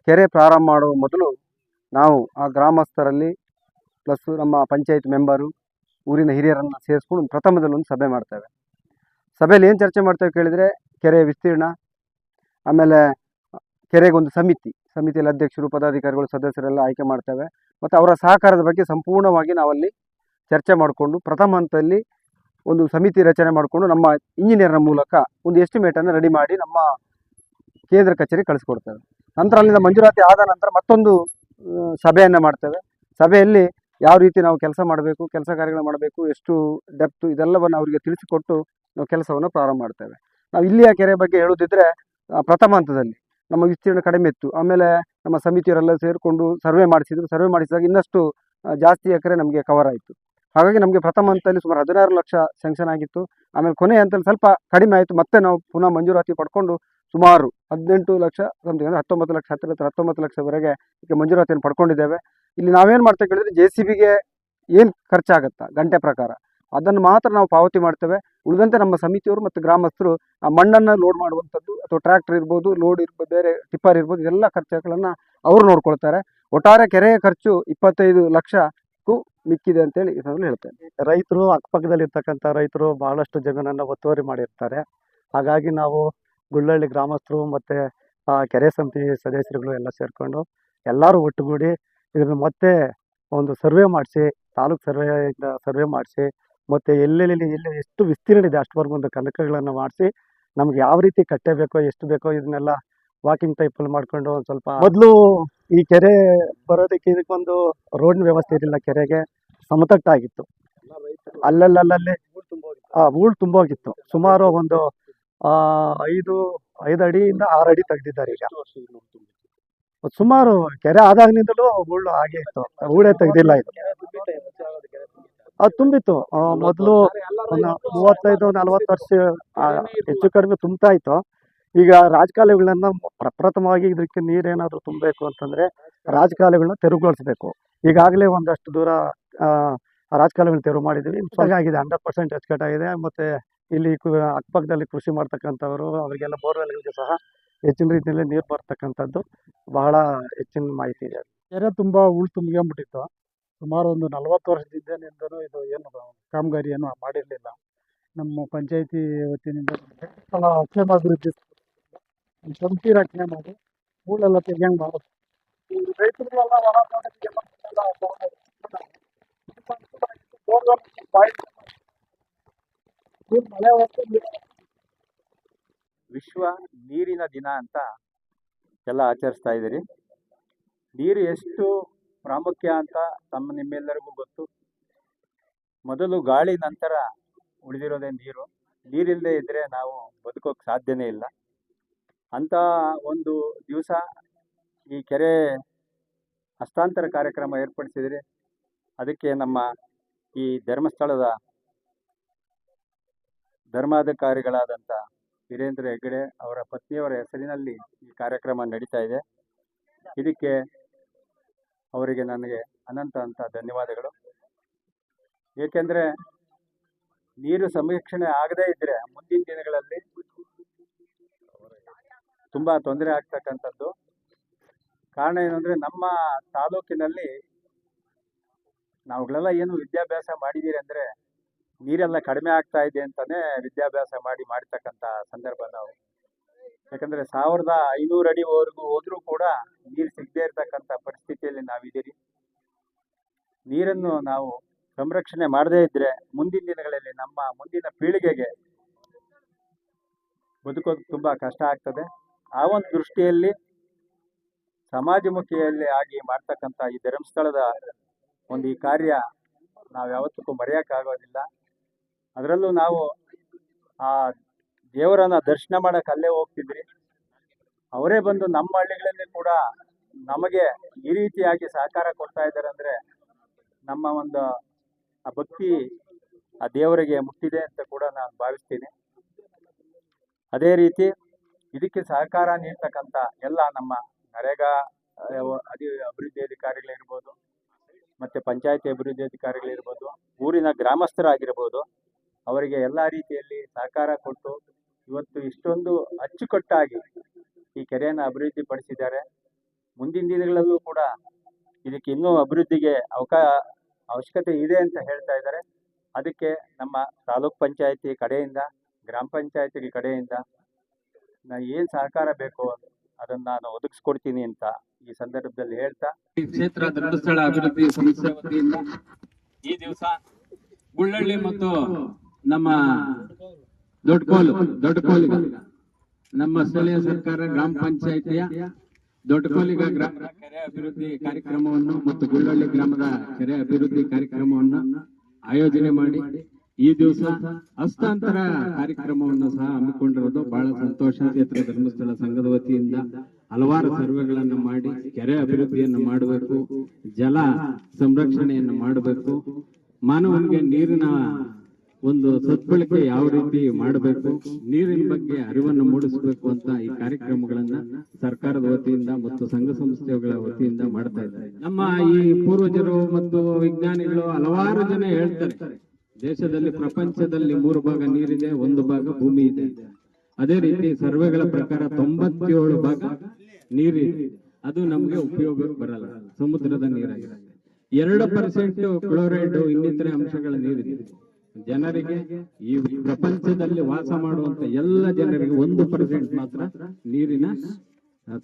ಕೆರೆ ಪ್ರಾರಂಭ ಮಾಡುವ ಮೊದಲು ನಾವು ಆ ಗ್ರಾಮಸ್ಥರಲ್ಲಿ ಪ್ಲಸ್ ನಮ್ಮ ಪಂಚಾಯತ್ ಮೆಂಬರು ಊರಿನ ಹಿರಿಯರನ್ನು ಸೇರಿಸ್ಕೊಂಡು ಪ್ರಥಮದಲ್ಲಿ ಒಂದು ಸಭೆ ಮಾಡ್ತೇವೆ. ಸಭೆಯಲ್ಲಿ ಏನು ಚರ್ಚೆ ಮಾಡ್ತೇವೆ ಕೇಳಿದರೆ ಕೆರೆಯ ವಿಸ್ತೀರ್ಣ, ಆಮೇಲೆ ಕೆರೆಗೊಂದು ಸಮಿತಿ, ಸಮಿತಿಯಲ್ಲಿ ಅಧ್ಯಕ್ಷರು, ಪದಾಧಿಕಾರಿಗಳು, ಸದಸ್ಯರೆಲ್ಲ ಆಯ್ಕೆ ಮಾಡ್ತೇವೆ. ಮತ್ತು ಅವರ ಸಹಕಾರದ ಬಗ್ಗೆ ಸಂಪೂರ್ಣವಾಗಿ ನಾವಲ್ಲಿ ಚರ್ಚೆ ಮಾಡಿಕೊಂಡು ಪ್ರಥಮ ಹಂತದಲ್ಲಿ ಒಂದು ಸಮಿತಿ ರಚನೆ ಮಾಡಿಕೊಂಡು ನಮ್ಮ ಇಂಜಿನಿಯರ್ನ ಮೂಲಕ ಒಂದು ಎಸ್ಟಿಮೇಟನ್ನು ರೆಡಿ ಮಾಡಿ ನಮ್ಮ ಕೇಂದ್ರ ಕಚೇರಿ ಕಳಿಸ್ಕೊಡ್ತೇವೆ. ನಂತರ ಅಲ್ಲಿಂದ ಮಂಜೂರಾತಿ ಆದ ನಂತರ ಮತ್ತೊಂದು ಸಭೆಯನ್ನು ಮಾಡ್ತೇವೆ. ಸಭೆಯಲ್ಲಿ ಯಾವ ರೀತಿ ನಾವು ಕೆಲಸ ಮಾಡಬೇಕು, ಕೆಲಸ ಕಾರ್ಯಗಳು ಮಾಡಬೇಕು, ಎಷ್ಟು ಡೆಪ್ತು ಇದೆಲ್ಲವನ್ನು ಅವರಿಗೆ ತಿಳಿಸಿಕೊಟ್ಟು ನಾವು ಕೆಲಸವನ್ನು ಪ್ರಾರಂಭ ಮಾಡ್ತೇವೆ. ನಾವು ಇಲ್ಲಿಯ ಕೆರೆ ಬಗ್ಗೆ ಹೇಳುವುದಿದ್ರೆ ಪ್ರಥಮ ಹಂತದಲ್ಲಿ ನಮ್ಮ ವಿಸ್ತೀರ್ಣ ಕಡಿಮೆ ಇತ್ತು. ಆಮೇಲೆ ನಮ್ಮ ಸಮಿತಿಯವರೆಲ್ಲ ಸೇರಿಕೊಂಡು ಸರ್ವೆ ಮಾಡಿಸಿದ್ರು. ಸರ್ವೆ ಮಾಡಿಸಿದಾಗ ಇನ್ನಷ್ಟು ಜಾಸ್ತಿ ಎಕರೆ ನಮಗೆ ಕವರ್ ಆಯಿತು. ಹಾಗಾಗಿ ನಮಗೆ ಪ್ರಥಮ ಹಂತದಲ್ಲಿ ಸುಮಾರು ಹದಿನಾರು ಲಕ್ಷ ಸ್ಯಾಂಕ್ಷನ್ ಆಗಿತ್ತು. ಆಮೇಲೆ ಕೊನೆ ಹಂತದಲ್ಲಿ ಸ್ವಲ್ಪ ಕಡಿಮೆ ಆಯಿತು. ಮತ್ತೆ ನಾವು ಪುನಃ ಮಂಜೂರಾತಿ ಪಡ್ಕೊಂಡು ಸುಮಾರು ಹದಿನೆಂಟು ಲಕ್ಷ ಸಮಥಿಂಗ್ ಅಂದರೆ ಹತ್ತೊಂಬತ್ತು ಲಕ್ಷ ಹತ್ತಿರ ಹತ್ರ ಹತ್ತೊಂಬತ್ತು ಲಕ್ಷವರೆಗೆ ಈಗ ಮಂಜೂರಾತಿಯನ್ನು ಪಡ್ಕೊಂಡಿದ್ದೇವೆ. ಇಲ್ಲಿ ನಾವೇನು ಮಾಡ್ತೇವೆ ಕೇಳಿದ್ರೆ ಜೆ ಸಿ ಬಿಗೆ ಏನು ಖರ್ಚಾಗುತ್ತಾ ಗಂಟೆ ಪ್ರಕಾರ? ಅದನ್ನು ಮಾತ್ರ ನಾವು ಪಾವತಿ ಮಾಡ್ತೇವೆ. ಉಳಿದಂತೆ ನಮ್ಮ ಸಮಿತಿಯವರು ಮತ್ತು ಗ್ರಾಮಸ್ಥರು ಆ ಮಣ್ಣನ್ನು ಲೋಡ್ ಮಾಡುವಂಥದ್ದು ಅಥವಾ ಟ್ರ್ಯಾಕ್ಟರ್ ಇರ್ಬೋದು ಲೋಡ್ ಇರ್ಬೋದು ಬೇರೆ ಟಿಪ್ಪರ್ ಇರ್ಬೋದು, ಇದೆಲ್ಲ ಖರ್ಚುಗಳನ್ನು ಅವರು ನೋಡ್ಕೊಳ್ತಾರೆ. ಒಟ್ಟಾರೆ ಕೆರೆಯ ಖರ್ಚು ಇಪ್ಪತ್ತೈದು ಲಕ್ಷಕ್ಕೂ ಮಿಕ್ಕಿದೆ ಅಂತೇಳಿ ಈ ಸಂದರ್ಭದಲ್ಲಿ ಹೇಳ್ತೇನೆ. ರೈತರು ಅಕ್ಕಪಕ್ಕದಲ್ಲಿರ್ತಕ್ಕಂಥ ರೈತರು ಬಹಳಷ್ಟು ಜಮೀನನ್ನು ಒತ್ತುವರಿ ಮಾಡಿರ್ತಾರೆ. ಹಾಗಾಗಿ ನಾವು ಗುಳ್ಳಳ್ಳಿ ಗ್ರಾಮಸ್ಥರು ಮತ್ತು ಕೆರೆ ಸಮಿತಿ ಸದಸ್ಯರುಗಳು ಎಲ್ಲ ಸೇರಿಕೊಂಡು ಎಲ್ಲರೂ ಒಟ್ಟುಗೂಡಿ ಇದನ್ನು ಮತ್ತೆ ಒಂದು ಸರ್ವೆ ಮಾಡಿಸಿ, ತಾಲೂಕು ಸರ್ವೆಯಿಂದ ಸರ್ವೆ ಮಾಡಿಸಿ, ಮತ್ತು ಎಲ್ಲೆಲ್ಲಿ ಎಲ್ಲಿ ಎಷ್ಟು ವಿಸ್ತೀರ್ಣ ಇದೆ ಅಷ್ಟವರೆಗೂ ಒಂದು ಕನಕಗಳನ್ನು ಮಾಡಿಸಿ ನಮ್ಗೆ ಯಾವ ರೀತಿ ಕಟ್ಟೆ ಬೇಕೋ, ಎಷ್ಟು ಬೇಕೋ ಇದನ್ನೆಲ್ಲ ವಾಕಿಂಗ್ ಟೈಪಲ್ಲಿ ಮಾಡ್ಕೊಂಡು ಒಂದು ಸ್ವಲ್ಪ ಮೊದಲು ಈ ಕೆರೆ ಬರೋದಕ್ಕೆ ಇದಕ್ಕೊಂದು ರೋಡ್ ವ್ಯವಸ್ಥೆ ಇರಲಿಲ್ಲ ಕೆರೆಗೆ, ಸಮತಟ್ಟಾಗಿತ್ತು. ಅಲ್ಲಲ್ಲಲ್ಲಲ್ಲಿ ಹೂಳ್ ತುಂಬೋಗಿತ್ತು. ಸುಮಾರು ಒಂದು ಐದು ಐದು ಅಡಿಯಿಂದ ಆರು ಅಡಿ ತೆಗ್ದಿದ್ದಾರೆ ಈಗ. ಸುಮಾರು ಕೆರೆ ಆದಾಗಿನಿಂದಲೂ ಹೂಳು ಹಾಗೆ ಇತ್ತು. ಊಡೆ ತೆಗ್ದಿಲ್ಲ ಇದು. ಅದು ತುಂಬಿತ್ತು? ಮೊದಲು ಒಂದು ಮೂವತ್ತೈದು ನಲ್ವತ್ತು ವರ್ಷ ಹೆಚ್ಚು ಕಡಿಮೆ ತುಂಬ್ತಾ ಇತ್ತು. ಈಗ ರಾಜಕಾಲುಗಳನ್ನ ಪ್ರಪ್ರಥಮವಾಗಿ ಇದಕ್ಕೆ ನೀರೇನಾದರೂ ತುಂಬಬೇಕು ಅಂತಂದ್ರೆ ರಾಜಕಾಲುಗಳನ್ನ ತೆರವುಗೊಳಿಸ್ಬೇಕು. ಈಗಾಗಲೇ ಒಂದಷ್ಟು ದೂರ ಆ, ರಾಜಕಾಲುವೆಗಳನ್ನ ತೆರವು ಮಾಡಿದ್ದೀವಿ ಆಗಿದೆ ಹಂಡ್ರೆಡ್ ಪರ್ಸೆಂಟ್ ಅಚ್ಚುಕಟ್ಟಾಗಿದೆ ಮತ್ತೆ ಇಲ್ಲಿ ಕು- ಅಕ್ಕಪಕ್ಕದಲ್ಲಿ ಕೃಷಿ ಮಾಡ್ತಕ್ಕಂಥವರು, ಅವರಿಗೆಲ್ಲ ಬೋರ್ವೆಲ್ಗಳಿಗೆ ಸಹ ಹೆಚ್ಚಿನ ರೀತಿಯಲ್ಲಿ ನೀರು ಬರ್ತಕ್ಕಂಥದ್ದು ಬಹಳ ಹೆಚ್ಚಿನ ಮಾಹಿತಿ ಇದೆ. ಕೆರೆ ತುಂಬ ಉಳ್ ತುಂಬ್ಕೊಂಬಿಟ್ಟಿತ್ತು ಸುಮಾರು ಒಂದು ನಲವತ್ತು ವರ್ಷದಿಂದನಿಂದನೂ ಇದು ಏನು ಕಾಮಗಾರಿ ಏನು ಮಾಡಿರಲಿಲ್ಲ. ನಮ್ಮ ಪಂಚಾಯತಿ ವತಿಯಿಂದ ಕ್ಷೇಮಾಭಿವೃದ್ಧಿ ಸಮಿತಿ ರಚನೆ ಮಾಡಿ ಹೂಳೆಲ್ಲ ತೆಗಿಯಂಗೆ ಮಾಡೋದಕ್ಕೆ ಮತ್ತೆಲ್ಲ ತಗೊಂಡೋಗಿ ತುಂಬ ಅನುಕೂಲ ಆಗಿತ್ತು. borewell ಬಾವಿ ನೀರು ಮಳೆ ಹೊತ್ತು ನೀರು ವಿಶ್ವ ನೀರಿನ ದಿನ ಅಂತ ಎಲ್ಲ ಆಚರಿಸ್ತಾ ಇದ್ದೀರಿ. ನೀರು ಎಷ್ಟು ಪ್ರಾಮುಖ್ಯ ಅಂತ ತಮ್ಮ ನಿಮ್ಮೆಲ್ಲರಿಗೂ ಗೊತ್ತು. ಮೊದಲು ಗಾಳಿ ನಂತರ ಉಳಿದಿರೋದೇ ನೀರು. ನೀರಿಲ್ಲದೆ ಇದ್ದರೆ ನಾವು ಬದುಕೋಕೆ ಸಾಧ್ಯನೇ ಇಲ್ಲ. ಅಂತ ಒಂದು ದಿವಸ ಈ ಕೆರೆ ಹಸ್ತಾಂತರ ಕಾರ್ಯಕ್ರಮ ಏರ್ಪಡಿಸಿದರೆ. ಅದಕ್ಕೆ ನಮ್ಮ ಈ ಧರ್ಮಸ್ಥಳದ ಧರ್ಮಾಧಿಕಾರಿಗಳಾದಂಥ ವೀರೇಂದ್ರ ಹೆಗ್ಗಡೆ ಅವರ ಪತ್ನಿಯವರ ಹೆಸರಿನಲ್ಲಿ ಈ ಕಾರ್ಯಕ್ರಮ ನಡೀತಾ ಇದೆ. ಇದಕ್ಕೆ ಅವರಿಗೆ ನನಗೆ ಅನಂತ ಅಂತ ಧನ್ಯವಾದಗಳು. ಏಕೆಂದರೆ ನೀರು ಸಂರಕ್ಷಣೆ ಆಗದೇ ಇದ್ದರೆ ಮುಂದಿನ ದಿನಗಳಲ್ಲಿ ತುಂಬ ತೊಂದರೆ ಆಗ್ತಕ್ಕಂಥದ್ದು. ಕಾರಣ ಏನಂದರೆ ನಮ್ಮ ತಾಲೂಕಿನಲ್ಲಿ ನಾವುಗಳೆಲ್ಲ ಏನು ವಿದ್ಯಾಭ್ಯಾಸ ಮಾಡಿದ್ದೀರಿ ಅಂದರೆ ನೀರೆಲ್ಲ ಕಡಿಮೆ ಆಗ್ತಾ ಇದೆ ಅಂತಾನೆ ವಿದ್ಯಾಭ್ಯಾಸ ಮಾಡಿ ಮಾಡ್ತಕ್ಕಂಥ ಸಂದರ್ಭ ನಾವು. ಯಾಕಂದ್ರೆ ಸಾವಿರದ ಐನೂರು ಅಡಿವರೆಗೂ ಹೋದ್ರೂ ಕೂಡ ನೀರು ಸಿಗದೇ ಇರತಕ್ಕಂಥ ಪರಿಸ್ಥಿತಿಯಲ್ಲಿ ನಾವಿದ್ದೀರಿ. ನೀರನ್ನು ನಾವು ಸಂರಕ್ಷಣೆ ಮಾಡದೇ ಇದ್ರೆ ಮುಂದಿನ ದಿನಗಳಲ್ಲಿ ನಮ್ಮ ಮುಂದಿನ ಪೀಳಿಗೆಗೆ ಬದುಕೋದು ತುಂಬಾ ಕಷ್ಟ ಆಗ್ತದೆ. ಆ ಒಂದು ದೃಷ್ಟಿಯಲ್ಲಿ ಸಮಾಜಮುಖಿಯಲ್ಲಿ ಆಗಿ ಮಾಡ್ತಕ್ಕಂಥ ಈ ಧರ್ಮಸ್ಥಳದ ಒಂದು ಈ ಕಾರ್ಯ ನಾವು ಯಾವತ್ತಕ್ಕೂ ಮರೆಯೋಕ್ಕಾಗೋದಿಲ್ಲ. ಅದರಲ್ಲೂ ನಾವು ಆ ದೇವರನ್ನ ದರ್ಶನ ಮಾಡಕ್ಕೆ ಅಲ್ಲೇ ಹೋಗ್ತಿದ್ರಿ ಅವರೇ ಬಂದು ನಮ್ಮ ಹಳ್ಳಿಗಳಲ್ಲಿ ಕೂಡ ನಮಗೆ ಈ ರೀತಿಯಾಗಿ ಸಹಕಾರ ಕೊಡ್ತಾ ಇದ್ದಾರೆ ಅಂದ್ರೆ ನಮ್ಮ ಒಂದು ಆ ಭಕ್ತಿ ಆ ದೇವರಿಗೆ ಮುಟ್ಟಿದೆ ಅಂತ ಕೂಡ ನಾನು ಭಾವಿಸ್ತೀನಿ. ಅದೇ ರೀತಿ ಇದಕ್ಕೆ ಸಹಕಾರ ನೀಡ್ತಕ್ಕಂಥ ಎಲ್ಲ ನಮ್ಮ ನರೇಗಾ ಅಧಿ ಅಭಿವೃದ್ಧಿ ಅಧಿಕಾರಿಗಳಿರ್ಬೋದು ಮತ್ತೆ ಪಂಚಾಯತಿ ಅಭಿವೃದ್ಧಿ ಅಧಿಕಾರಿಗಳಿರ್ಬೋದು ಊರಿನ ಗ್ರಾಮಸ್ಥರಾಗಿರ್ಬೋದು ಅವರಿಗೆ ಎಲ್ಲ ರೀತಿಯಲ್ಲಿ ಸಹಕಾರ ಕೊಟ್ಟು ಇವತ್ತು ಇಷ್ಟೊಂದು ಅಚ್ಚುಕಟ್ಟಾಗಿ ಈ ಕೆರೆಯನ್ನು ಅಭಿವೃದ್ಧಿ ಪಡಿಸಿದ್ದಾರೆ ಮುಂದಿನ ದಿನಗಳಲ್ಲೂ ಕೂಡ ಇದಕ್ಕೆ ಇನ್ನೂ ಅಭಿವೃದ್ಧಿಗೆ ಅವಕಾಶ ಅವಶ್ಯಕತೆ ಇದೆ ಅಂತ ಹೇಳ್ತಾ ಇದ್ದಾರೆ. ಅದಕ್ಕೆ ನಮ್ಮ ತಾಲೂಕ್ ಪಂಚಾಯತಿ ಕಡೆಯಿಂದ, ಗ್ರಾಮ ಪಂಚಾಯತಿ ಕಡೆಯಿಂದ ನಾ ಏನು ಸಹಕಾರ ಬೇಕೋ ಅದನ್ನ ನಾನು ಒದಗಿಸ್ಕೊಡ್ತೀನಿ ಅಂತ ಈ ಸಂದರ್ಭದಲ್ಲಿ ಹೇಳ್ತಾ. ಕ್ಷೇತ್ರ ಧರ್ಮಸ್ಥಳ ಅಭಿವೃದ್ಧಿ ಸಂಸ್ಥೆ ಈ ದಿವಸ ಗುಳ್ಳಳ್ಳಿ ಮತ್ತು ನಮ್ಮ ದೊಡ್ಡಕೋಲು ದೊಡ್ಡಕೋಲಿಗ ನಮ್ಮ ಸ್ಥಳೀಯ ಸರ್ಕಾರ, ಗ್ರಾಮ ಪಂಚಾಯಿತಿಯ ದೊಡ್ಡಕೋಲಿಗ ಗ್ರಾಮ ಕೆರೆ ಅಭಿವೃದ್ಧಿ ಕಾರ್ಯಕ್ರಮವನ್ನು ಮತ್ತು ಗುಳ್ಳಳ್ಳಿ ಗ್ರಾಮದ ಕೆರೆ ಅಭಿವೃದ್ಧಿ ಕಾರ್ಯಕ್ರಮವನ್ನು ಆಯೋಜನೆ ಮಾಡಿ ಈ ದಿವಸ ಹಸ್ತಾಂತರ ಕಾರ್ಯಕ್ರಮವನ್ನು ಸಹ ಹಮ್ಮಿಕೊಂಡಿರೋದು. ಬಹಳ ಸಂತೋಷ. ಕ್ಷೇತ್ರ ಧರ್ಮಸ್ಥಳ ಸಂಘದ ವತಿಯಿಂದ ಹಲವಾರು ಸರ್ವೆಗಳನ್ನು ಮಾಡಿ, ಕೆರೆ ಅಭಿವೃದ್ಧಿಯನ್ನು ಮಾಡಬೇಕು, ಜಲ ಸಂರಕ್ಷಣೆಯನ್ನು ಮಾಡಬೇಕು. ಮಾನವನಿಗೆ ನೀರಿನ ಒಂದು ಸದ್ಬಳಕೆ ಯಾವ ರೀತಿ ಮಾಡಬೇಕು, ನೀರಿನ ಬಗ್ಗೆ ಅರಿವನ್ನು ಮೂಡಿಸಬೇಕು ಅಂತ ಈ ಕಾರ್ಯಕ್ರಮಗಳನ್ನ ಸರ್ಕಾರದ ವತಿಯಿಂದ ಮತ್ತು ಸಂಘ ಸಂಸ್ಥೆಗಳ ವತಿಯಿಂದ ಮಾಡ್ತಾ ಇದ್ದಾರೆ. ನಮ್ಮ ಈ ಪೂರ್ವಜರು ಮತ್ತು ವಿಜ್ಞಾನಿಗಳು ಹಲವಾರು ಜನ ಹೇಳ್ತಾರೆ, ದೇಶದಲ್ಲಿ, ಪ್ರಪಂಚದಲ್ಲಿ ಮೂರು ಭಾಗ ನೀರಿದೆ, ಒಂದು ಭಾಗ ಭೂಮಿ ಇದೆ ಅದೇ ರೀತಿ ಸರ್ವೆಗಳ ಪ್ರಕಾರ ತೊಂಬತ್ತೇಳು ಭಾಗ ನೀರಿದೆ. ಅದು ನಮ್ಗೆ ಉಪಯೋಗಕ್ಕೆ ಬರಲ್ಲ, ಸಮುದ್ರದ ನೀರಾಗಿದೆ ಎರಡು ಪರ್ಸೆಂಟ್ ಕ್ಲೋರೈಡ್ ಇನ್ನಿತರೆ ಅಂಶಗಳ ನೀರಿದೆ. ಜನರಿಗೆ ಈ ಪ್ರಪಂಚದಲ್ಲಿ ವಾಸ ಮಾಡುವಂತ ಎಲ್ಲ ಜನರಿಗೆ ಒಂದು ಪರ್ಸೆಂಟ್ ಮಾತ್ರ ನೀರಿನ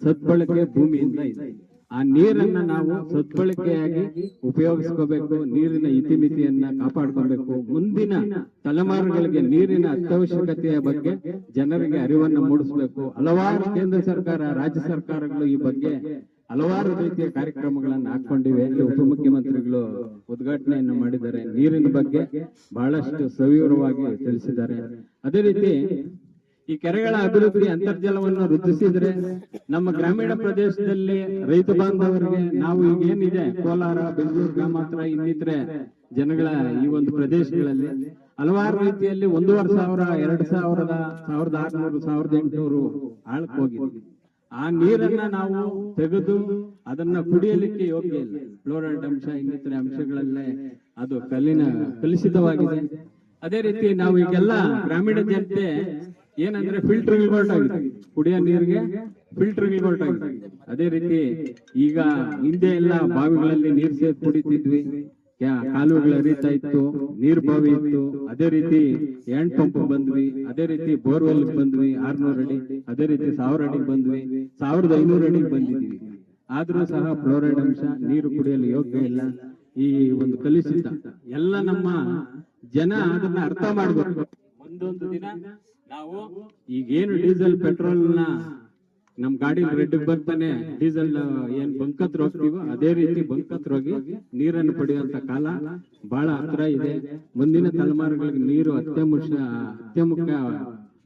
ಸದ್ಬಳಕೆ ಭೂಮಿಯಿಂದ ಇದೆ. ಆ ನೀರನ್ನ ನಾವು ಸದ್ಬಳಕೆಯಾಗಿ ಉಪಯೋಗಿಸ್ಕೋಬೇಕು, ನೀರಿನ ಇತಿಮಿತಿಯನ್ನ ಕಾಪಾಡ್ಕೋಬೇಕು. ಮುಂದಿನ ತಲೆಮಾರುಗಳಿಗೆ ನೀರಿನ ಅತ್ಯವಶ್ಯಕತೆಯ ಬಗ್ಗೆ ಜನರಿಗೆ ಅರಿವನ್ನು ಮೂಡಿಸಬೇಕು. ಹಲವಾರು ಕೇಂದ್ರ ಸರ್ಕಾರ, ರಾಜ್ಯ ಸರ್ಕಾರಗಳು ಈ ಬಗ್ಗೆ ಹಲವಾರು ರೀತಿಯ ಕಾರ್ಯಕ್ರಮಗಳನ್ನು ಹಾಕೊಂಡಿವೆ ಉಪಮುಖ್ಯಮಂತ್ರಿಗಳು ಉದ್ಘಾಟನೆಯನ್ನು ಮಾಡಿದ್ದಾರೆ. ನೀರಿನ ಬಗ್ಗೆ ಬಹಳಷ್ಟು ಸವಿವರವಾಗಿ ತಿಳಿಸಿದ್ದಾರೆ. ಅದೇ ರೀತಿ ಈ ಕೆರೆಗಳ ಅಭಿವೃದ್ಧಿ ಅಂತರ್ಜಲವನ್ನು ವೃದ್ಧಿಸಿದ್ರೆ ನಮ್ಮ ಗ್ರಾಮೀಣ ಪ್ರದೇಶದಲ್ಲಿ ರೈತ ಬಾಂಧವರಿಗೆ ನಾವು ಈಗ ಏನಿದೆ ಕೋಲಾರ, ಬೆಂಗಳೂರು ಗ್ರಾಮಾಂತರ ಇನ್ನಿತರೆ ಜನಗಳ ಈ ಒಂದು ಪ್ರದೇಶಗಳಲ್ಲಿ ಹಲವಾರು ರೀತಿಯಲ್ಲಿ ಒಂದೂವರೆ ಸಾವಿರ, ಎರಡು ಸಾವಿರದ ಸಾವಿರದ ಆರ್ನೂರು, ಸಾವಿರದ ಎಂಟುನೂರು ಆಳಕ್ಕೆ ಹೋಗಿದೆ. ಆ ನೀರನ್ನ ನಾವು ತೆಗೆದು ಅದನ್ನ ಕುಡಿಯಲಿಕ್ಕೆ ಯೋಗ್ಯ ಇಲ್ಲ. ಫ್ಲೋರೈಡ್ ಅಂಶ, ಇನ್ನಿತರ ಅಂಶಗಳಲ್ಲೇ ಅದು ಕಲ್ಲಿನ ಕಲುಷಿತವಾಗಿದೆ. ಅದೇ ರೀತಿ ನಾವು ಈಗೆಲ್ಲ ಗ್ರಾಮೀಣ ಜನತೆ ಏನಂದ್ರೆ ಫಿಲ್ಟರ್ ಆಗಿದೆ. ಕುಡಿಯೋ ನೀರಿಗೆ ಫಿಲ್ಟರ್ ಆಗಿದೆ. ಅದೇ ರೀತಿ ಈಗ ಹಿಂದೆ ಎಲ್ಲ ಬಾವಿಗಳಲ್ಲಿ ನೀರ್ ಸೇರಿ ಕುಡಿತಿದ್ವಿ. ಕಾಲುವೆಗಳು ಹರಿತಾ ಇತ್ತು, ನೀರ್ ಬಾವಿ ಇತ್ತು. ಅದೇ ರೀತಿ ಹ್ಯಾಂಡ್ ಪಂಪ್ ಬಂದ್ವಿ, ಅದೇ ರೀತಿ ಬೋರ್ವೆಲ್ ಬಂದ್ವಿ, ಆರ್ನೂರ್ ಅಡಿ, ಅದೇ ರೀತಿ ಸಾವಿರ ಅಡಿ ಬಂದ್ವಿ, ಸಾವಿರದ ಐನೂರು ಅಡಿಗೆ ಬಂದಿದ್ವಿ ಆದ್ರೂ ಸಹ ಫ್ಲೋರೈಡ್ ಅಂಶ, ನೀರು ಕುಡಿಯಲು ಯೋಗ್ಯ ಇಲ್ಲ. ಈ ಒಂದು ಕಲುಷಿತ. ಎಲ್ಲ ನಮ್ಮ ಜನ ಅದನ್ನ ಅರ್ಥ ಮಾಡ್ಬೇಕು. ಒಂದೊಂದು ದಿನ ನಾವು ಈಗೇನು ಡೀಸೆಲ್ ಪೆಟ್ರೋಲ್ನ ನಮ್ ಗಾಡಿ ರೆಡ್ ಬರ್ತಾನೆ ಡೀಸೆಲ್ ಏನ್ ಬಂಕತ್ರ ಹೋಗ್ತೀವೋ ಅದೇ ರೀತಿ ಬಂಕತ್ರ ಹೋಗಿ ನೀರನ್ನು ಪಡೆಯುವಂತ ಕಾಲ ಬಹಳ ಹತ್ರ ಇದೆ. ಮುಂದಿನ ತಲೆಮಾರುಗಳಿಗೆ ನೀರು ಅತ್ಯಮುಷ ಅತ್ಯಮುಖ್ಯ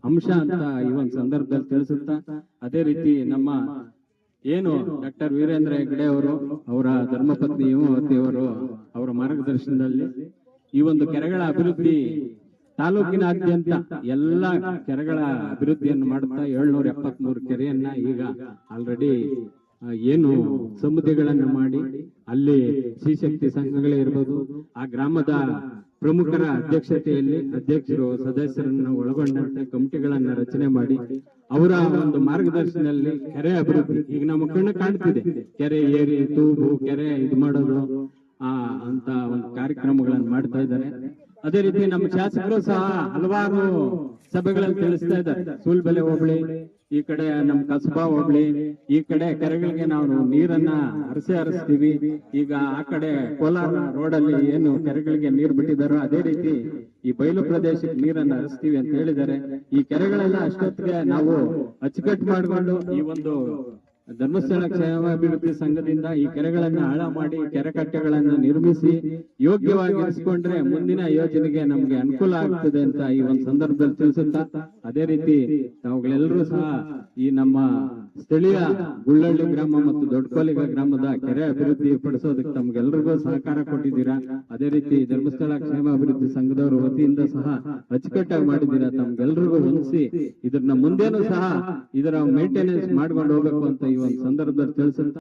ಅಂಶ ಅಂತ ಈ ಒಂದು ಸಂದರ್ಭದಲ್ಲಿ ತಿಳಿಸುತ್ತಾ ಅದೇ ರೀತಿ ನಮ್ಮ ಏನು ಡಾಕ್ಟರ್ ವೀರೇಂದ್ರ ಹೆಗ್ಡೆ ಅವರು ಅವರ ಧರ್ಮಪತ್ನಿ ಹೇಮಾವತಿ ಅವರು ಅವರ ಮಾರ್ಗದರ್ಶನದಲ್ಲಿ ಈ ಒಂದು ಕೆರೆಗಳ ಅಭಿವೃದ್ಧಿ ತಾಲೂಕಿನಾದ್ಯಂತ ಎಲ್ಲ ಕೆರೆಗಳ ಅಭಿವೃದ್ಧಿಯನ್ನು ಮಾಡುತ್ತಾ ಏಳ್ನೂರ ಎಪ್ಪತ್ತ್ ಮೂರು ಕೆರೆಯನ್ನ ಈಗ ಆಲ್ರೆಡಿ ಏನು ಸಮುದಾಯಗಳನ್ನು ಮಾಡಿ, ಅಲ್ಲಿ ಶ್ರೀಶಕ್ತಿ ಸಂಘಗಳೇ ಇರ್ಬೋದು, ಆ ಗ್ರಾಮದ ಪ್ರಮುಖರ ಅಧ್ಯಕ್ಷತೆಯಲ್ಲಿ ಅಧ್ಯಕ್ಷರು, ಸದಸ್ಯರನ್ನು ಒಳಗೊಂಡಂತೆ ಕಮಿಟಿಗಳನ್ನ ರಚನೆ ಮಾಡಿ, ಅವರ ಒಂದು ಮಾರ್ಗದರ್ಶನದಲ್ಲಿ ಕೆರೆ ಅಭಿವೃದ್ಧಿ, ಈಗ ನಮ್ಮ ಕಣ್ಣು ಕಾಣ್ತಿದೆ, ಕೆರೆ ಏರಿ, ತೂಗು, ಕೆರೆ ಇದು ಮಾಡೋದು, ಆ, ಅಂತ ಒಂದು ಕಾರ್ಯಕ್ರಮಗಳನ್ನು ಮಾಡ್ತಾ ಇದ್ದಾರೆ. ಅದೇ ರೀತಿ ನಮ್ಮ ಶಾಸಕರು ಸಹ ಹಲವಾರು ಸಭೆಗಳಲ್ಲಿ ತಿಳಿಸ್ತಾ ಇದ್ದಾರೆ. ಸೂಲ್ಬೆಲೆ ಹೋಗ್ಲಿ ಈ ಕಡೆ ನಮ್ಮ ಕಸಬಾ ಹೋಗ್ಲಿ ಈ ಕಡೆ ಕೆರೆಗಳಿಗೆ ನಾವು ನೀರನ್ನ ಹರಿಸಿ ಹರಿಸ್ತೀವಿ. ಈಗ ಆ ಕಡೆ ಕೋಲಾರ ರೋಡ್ ಅಲ್ಲಿ ಏನು ಕೆರೆಗಳಿಗೆ ನೀರು ಬಿಟ್ಟಿದಾರೋ ಅದೇ ರೀತಿ ಈ ಬಯಲು ಪ್ರದೇಶಕ್ಕೆ ನೀರನ್ನ ಹರಿಸ್ತೀವಿ ಅಂತ ಹೇಳಿದ್ದಾರೆ. ಈ ಕೆರೆಗಳೆಲ್ಲ ಅಷ್ಟೊತ್ತಿಗೆ ನಾವು ಅಚ್ಚುಕಟ್ಟು ಮಾಡಿಕೊಂಡು ಈ ಒಂದು ಧರ್ಮಸ್ಥಳ ಕ್ಷೇಮಾಭಿವೃದ್ಧಿ ಸಂಘದಿಂದ ಈ ಕೆರೆಗಳನ್ನ ಆಳ ಮಾಡಿ ಕೆರೆ ಕಟ್ಟೆಗಳನ್ನ ನಿರ್ಮಿಸಿ ಯೋಗ್ಯವಾಗಿ ಇರಿಸಿಕೊಂಡ್ರೆ ಮುಂದಿನ ಯೋಜನೆಗೆ ನಮ್ಗೆ ಅನುಕೂಲ ಆಗ್ತದೆ ಅಂತ ಈ ಒಂದು ಸಂದರ್ಭದಲ್ಲಿ ತಿಳಿಸುತ್ತಾ, ಅದೇ ರೀತಿ ತಾವುಗಳೆಲ್ಲರೂ ಸಹ ಈ ನಮ್ಮ ಸ್ಥಳೀಯ ಗುಳ್ಳಳ್ಳಿ ಗ್ರಾಮ ಮತ್ತು ದೊಡ್ಡಕೋಲಿಗ ಗ್ರಾಮದ ಕೆರೆ ಅಭಿವೃದ್ಧಿ ಪಡಿಸೋದಕ್ಕೆ ತಮ್ಗೆಲ್ರಿಗೂ ಸಹಕಾರ ಕೊಟ್ಟಿದ್ದೀರಾ? ಅದೇ ರೀತಿ ಧರ್ಮಸ್ಥಳ ಕ್ಷೇಮಾಭಿವೃದ್ಧಿ ಸಂಘದವರ ವತಿಯಿಂದ ಸಹ ಅಚ್ಚುಕಟ್ಟಾಗಿ ಮಾಡಿದ್ದೀರಾ? ತಮ್ಗೆಲ್ರಿಗೂ ಹೊಂದಿಸಿ ಇದನ್ನ ಮುಂದೇನು ಸಹ ಇದರ ಮೇಂಟೆನೆನ್ಸ್ ಮಾಡ್ಕೊಂಡು ಹೋಗ್ಬೇಕು ಅಂತ ಈ ಒಂದು ಸಂದರ್ಭದಲ್ಲಿ ತಿಳಿಸುತ್ತಾ